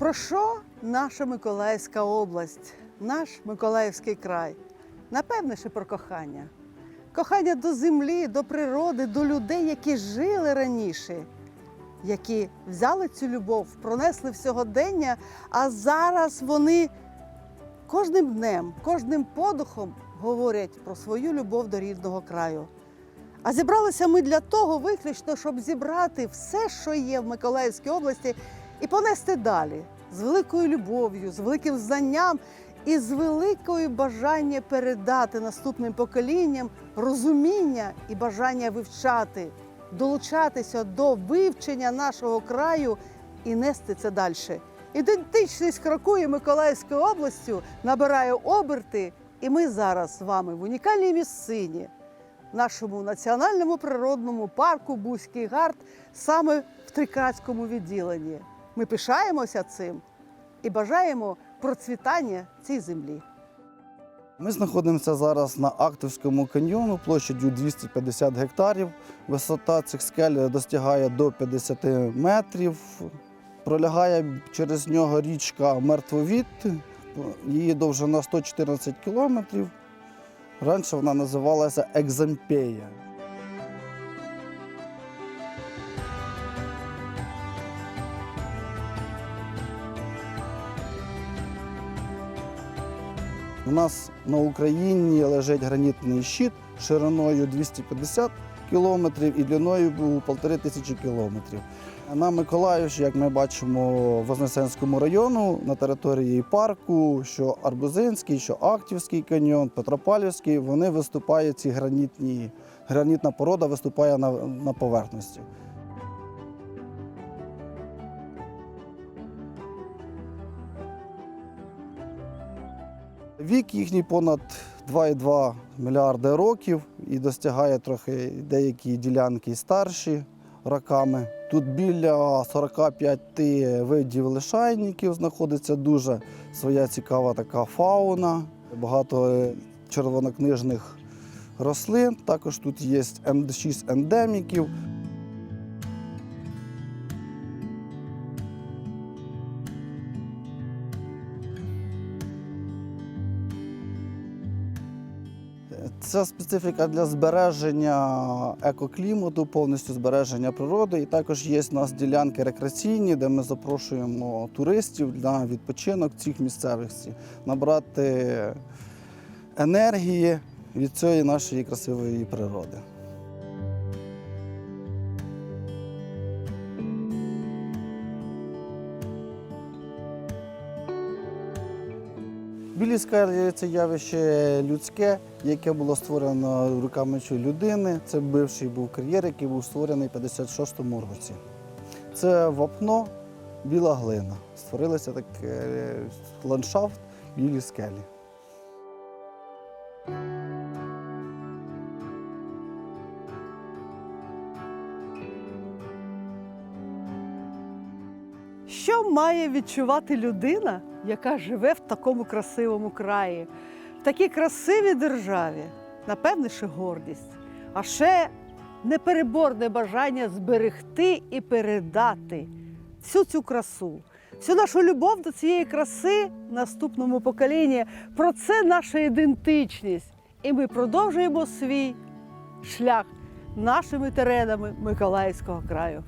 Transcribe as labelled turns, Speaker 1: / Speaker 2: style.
Speaker 1: Про що наша Миколаївська область, наш Миколаївський край? Напевне, ще про кохання. Кохання до землі, до природи, до людей, які жили раніше, які взяли цю любов, пронесли в сьогодення, а зараз вони кожним днем, кожним подухом говорять про свою любов до рідного краю. А зібралися ми для того виключно, щоб зібрати все, що є в Миколаївській області, і понести далі з великою любов'ю, з великим знанням і з великою бажанням передати наступним поколінням розуміння і бажання вивчати, долучатися до вивчення нашого краю і нести це далі. Ідентичність крокує Миколаївською областю, набирає оберти, і ми зараз з вами в унікальній місцині нашому національному природному парку Бузький гард саме в Трикратському відділенні. Ми пишаємося цим і бажаємо процвітання цій землі.
Speaker 2: Ми знаходимося зараз на Актовському каньйону площадю 250 гектарів. Висота цих скель достигає до 50 метрів. Пролягає через нього річка Мертвовід, її довжина 114 кілометрів. Раніше вона називалася Екзампея. У нас на Україні лежить гранітний щит шириною 250 кілометрів і длиною був полтори тисячі кілометрів. На Миколаївщині, як ми бачимо, в Вознесенському району на території парку, що Арбузинський, що Актівський каньйон, Петропавлівський, вони виступають ці гранітні, гранітна порода виступає на, на поверхності. Вік їхній понад 2,2 мільярди років і достигає трохи деякі ділянки старші роками. Тут біля 45 видів лишайників знаходиться дуже своя цікава така фауна, багато червонокнижних рослин. Також тут є 6 ендеміків. Це специфіка для збереження екоклімату, повністю збереження природи. І також є у нас ділянки рекреаційні, де ми запрошуємо туристів на відпочинок цих місцевості, набрати енергії від цієї нашої красивої природи. Білі скелі – це явище людське, яке було створено руками людини. Це бивший був кар'єр, який був створений в 56-му році. Це вапно, біла глина. Створилося такий ландшафт білі скелі.
Speaker 1: Що має відчувати людина, яка живе в такому красивому краї, в такій красивій державі? Напевне, ще гордість, а ще непереборне бажання зберегти і передати всю цю красу, всю нашу любов до цієї краси наступному поколінні. Про це наша ідентичність. І ми продовжуємо свій шлях нашими теренами Миколаївського краю.